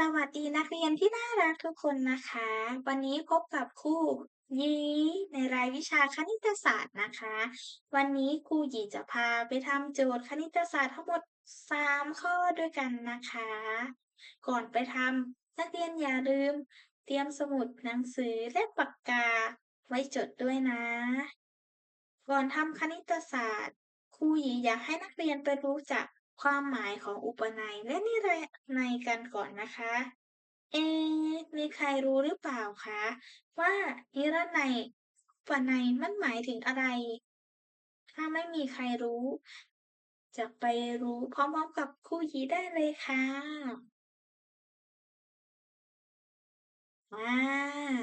สวัสดีนักเรียนที่น่ารักทุกคนนะคะ วันนี้พบกับครูยี ในรายวิชาคณิตศาสตร์นะคะ วันนี้ครูยีจะพาไปทำโจทย์คณิตศาสตร์ทั้งหมด 3 ข้อด้วยกันนะคะ ก่อนไปทำนักเรียนอย่าลืม เตรียมสมุดหนังสือและปากกา ไว้จดด้วยนะ ก่อนทำคณิตศาสตร์ครูยีอยากให้นักเรียนไปรู้จัก ความหมายของอุปนัยและนิรนัยกันก่อนนะคะ เอ มีใครรู้หรือเปล่าคะ ว่านิรนัยอุปนัยมันหมายถึงอะไร ถ้าไม่มีใครรู้ จะไปรู้พร้อมๆกับครูหยีได้เลยค่ะอ่า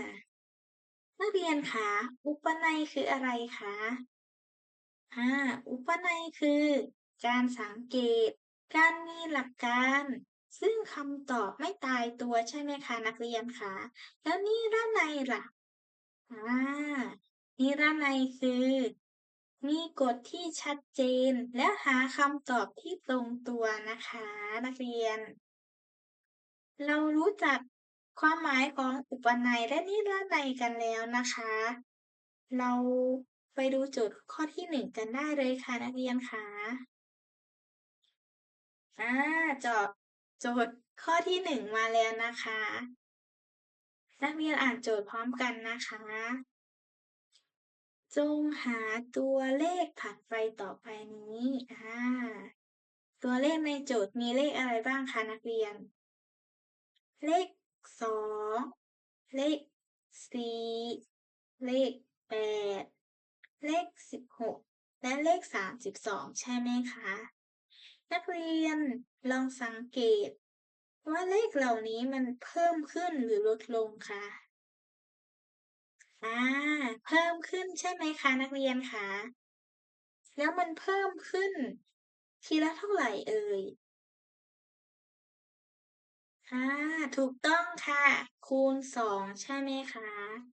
นักเรียนคะ อุปนัยคืออะไรคะอ่าอุปนัยคือ การสังเกต การมีหลักการ ซึ่งคำตอบไม่ตายตัวใช่ไหมคะนักเรียนคะแล้วนิรนัยล่ะอ่านิรนัยคือ มีกฎที่ชัดเจนและหาคำตอบที่ตรงตัวนะคะ นักเรียน เรารู้จักความหมายของอุปนัยและนิรนัยกันแล้วนะคะ เราไปดูโจทย์ข้อที่หนึ่งกันได้เลยค่ะนักเรียนคะ อ่าจบโจทย์ข้อที่หนึ่งมาแล้วนะคะ นักเรียนอ่านโจทย์พร้อมกันนะคะ จงหาตัวเลขถัดไปต่อไปนี้อ่าตัวเลขในโจทย์มีเลขอะไรบ้างคะนักเรียน เลขสองเลขสี่เลขแปดเลขสิบหกและเลขสามสิบสองใช่ไหมคะ นักเรียนลองสังเกต ว่าเลขเหล่านี้มันเพิ่มขึ้นหรือลดลงคะอ่าเพิ่มขึ้นใช่ไหมคะนักเรียนคะ แล้วมันเพิ่มขึ้น ทีละเท่าไหร่เอ่ยค่ะถูกต้องค่ะ คูณสองใช่ไหมคะ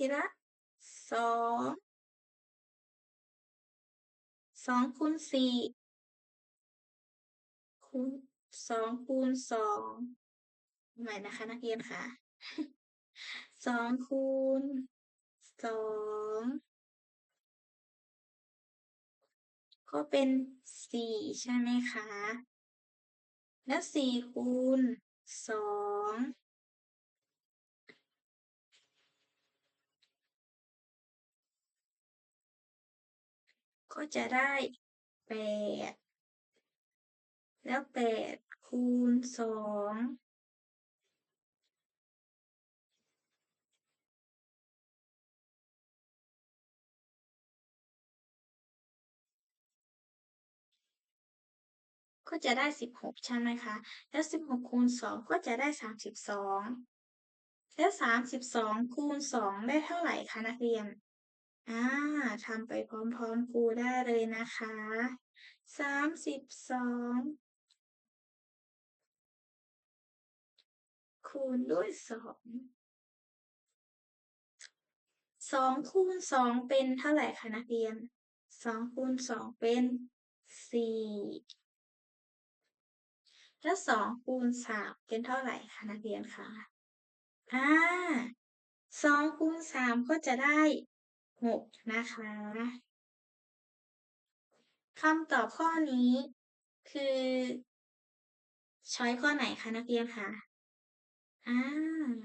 ทีละสองสองคูณสี่คูณสองคูณสองใหม่นะคะ นักเรียนค่ะสองคูณสองก็เป็นสี่ใช่ไหมคะ แล้วสี่คูณสอง ก็จะได้แปดแล้วแปดคูณสองก็จะได้สิบหกใช่ไหมคะ แล้วสิบหกคูณสองก็จะได้สามสิบสองแล้วสามสิบสองคูณสองได้เท่าไหร่คะนักเรียน อ่าทำไปพร้อมๆครูได้เลยนะคะสามสิบสองคูณด้วยสองสองคูณสองเป็นเท่าไหร่คะนักเรียนสองคูณสองเป็นสี่แล้วสองคูณสามเป็นเท่าไหร่คะนักเรียนคะอ่าสองคูณสามก็จะได้ หกนะคะ คำตอบข้อนี้ คือช้อยข้อไหนคะนักเรียนคะอ่า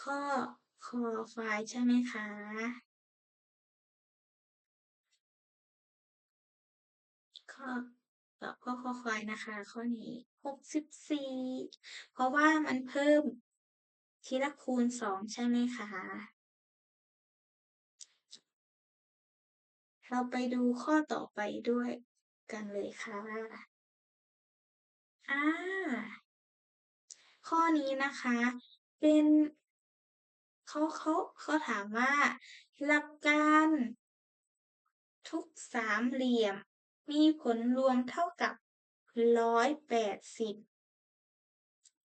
ข้อคอควายใช่ไหมคะข้อตอบข้อคอควายนะคะ ข้อนี้หกสิบสี่เพราะว่ามันเพิ่มทีละคูณสองใช่ไหมคะ เราไปดูข้อต่อไปด้วยกันเลยค่ะอ่าข้อนี้นะคะ เป็นเขาเขาเขาถามว่า หลักการทุกสามเหลี่ยม มีผลรวมเท่ากับร้อยแปดสิบ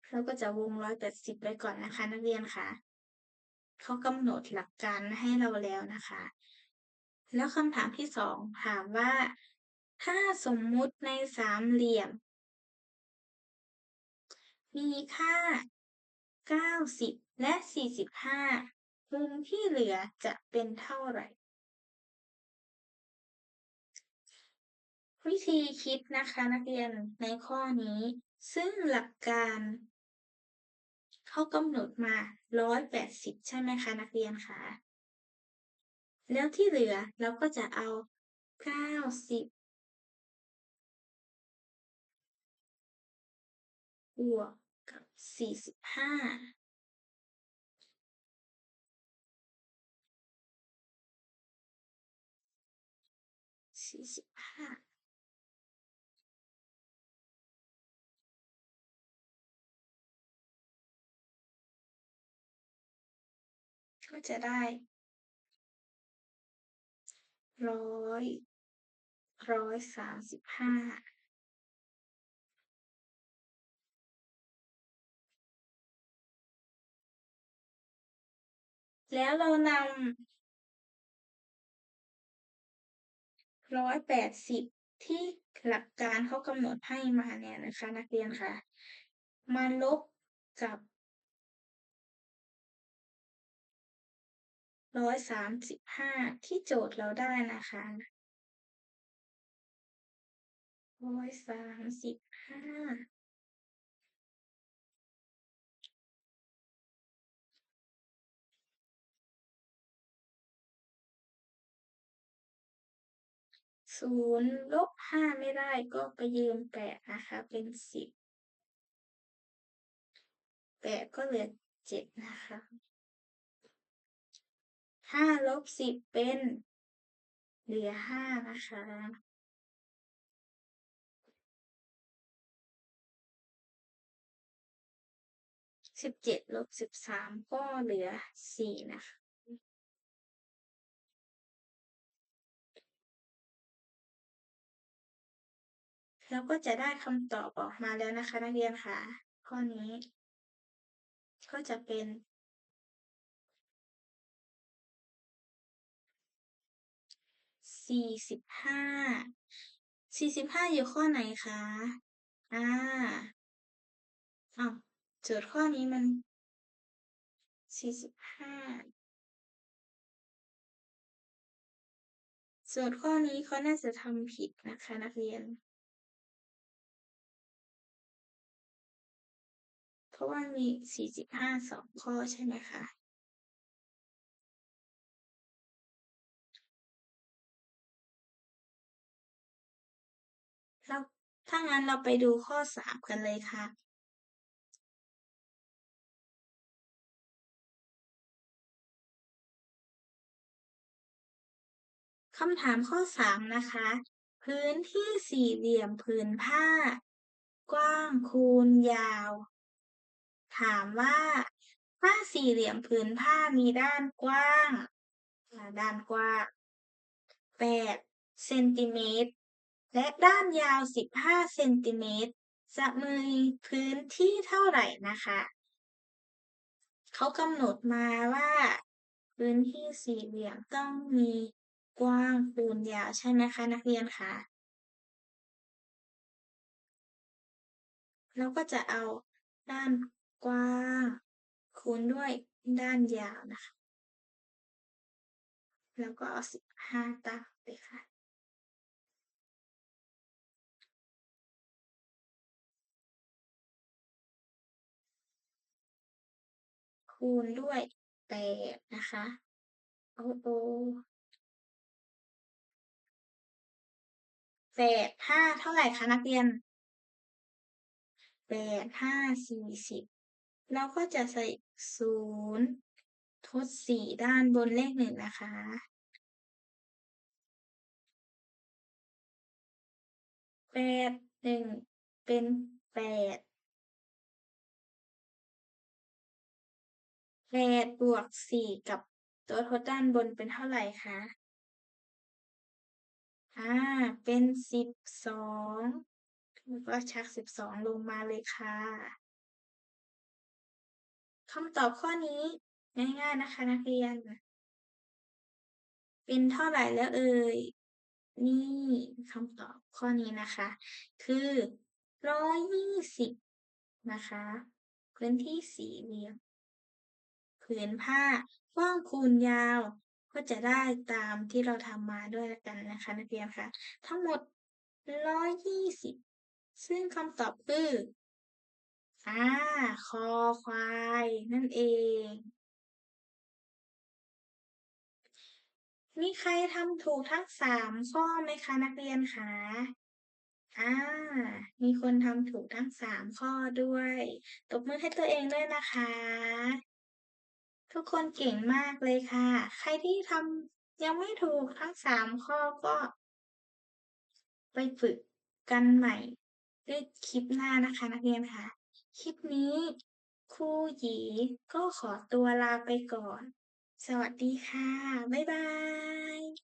เราก็จะวงร้อยแปดสิบไว้ก่อนนะคะ นักเรียนคะเขากำหนดหลักการให้เราแล้วนะคะ แล้วคำถามที่สองถามว่า ถ้าสมมุติในสามเหลี่ยม มีค่า 90 และ 45 มุมที่เหลือจะเป็นเท่าไหร่ วิธีคิดนะคะนักเรียนในข้อนี้ ซึ่งหลักการเขากำหนดมา 180 ใช่ไหมคะ นักเรียนคะ แล้วที่เหลือเราก็จะเอา 90 บวกกับ 45 45ก็จะได้ ร้อยร้อยสามสิบห้าแล้วเรานำร้อยแปดสิบที่หลักการเขากำหนดให้มาเนี่ยนะคะ นักเรียนคะมาลบกับ ร้อยสามสิบห้าที่โจทย์เราได้นะคะร้อยสามสิบห้าศูนย์ลบห้าไม่ได้ก็ไปยืมแปดนะคะ เป็นสิบแปดก็เหลือเจ็ดนะคะ ห้าลบสิบเป็น เหลือห้านะคะ สิบเจ็ดลบสิบสามก็เหลือสี่นะคะแล้วก็จะได้คำตอบออกมาแล้วนะคะ นักเรียนค่ะข้อนี้ ก็จะเป็น สี่สิบห้า สี่สิบห้าอยู่ข้อไหนคะ อ่าอ้าวโจทย์ข้อนี้มันสี่สิบห้าโจทย์ข้อนี้เขาน่าจะทำผิดนะคะนักเรียน เพราะว่ามีสี่สิบห้าสองข้อใช่ไหมคะ ถ้างั้นเราไปดูข้อสามกันเลยค่ะ คำถามข้อสามนะคะ พื้นที่สี่เหลี่ยมผืนผ้า กว้างคูณยาว ถามว่าถ้าสี่เหลี่ยมผืนผ้ามีด้านกว้าง ด้านกว้างแปดเซนติเมตร และด้านยาวสิบห้าเซนติเมตรจะมีพื้นที่เท่าไหร่นะคะ เขากำหนดมาว่า พื้นที่สี่เหลี่ยมต้องมีกว้างคูณยาวใช่ไหมคะ นักเรียนคะเราก็จะเอาด้านกว้างคูณด้วยด้านยาวนะคะ แล้วก็เอาสิบห้าตั้งเลยค่ะ คูณด้วยแปดนะคะ โอ้โอแปดห้าเท่าไหร่คะนักเรียนแปดห้าสี่สิบเราก็จะใส่ศูนย์ทดสี่ด้านบนเลขหนึ่งนะคะ แปดหนึ่งเป็นแปด แปดบวกสี่กับตัวทดด้านบนเป็นเท่าไหร่คะ อ่า เป็นสิบสองแล้วก็ชักสิบสองลงมาเลยค่ะคำตอบข้อนี้ง่ายๆนะคะนักเรียน เป็นเท่าไรแล้วเอ่ย นี่คำตอบข้อนี้นะคะ คือ120นะคะ พื้นที่สี่เหลี่ยม ผืนผ้ากว้างคูณยาว ก็จะได้ตามที่เราทำมาด้วยกันนะคะนักเรียนคะทั้งหมด 120 ซึ่งคำตอบคืออ่าคอควายนั่นเอง มีใครทำถูกทั้ง3ข้อไหมคะนักเรียนคะ?อ่า มีคนทำถูกทั้ง3ข้อด้วย ตบมือให้ตัวเองด้วยนะคะ ทุกคนเก่งมากเลยค่ะ ใครที่ทำยังไม่ถูกทั้งสามข้อก็ ไปฝึกกันใหม่ด้วยคลิปหน้านะคะนักเรียนค่ะ คลิปนี้ครูหยีก็ขอตัวลาไปก่อน สวัสดีค่ะ บ๊ายบาย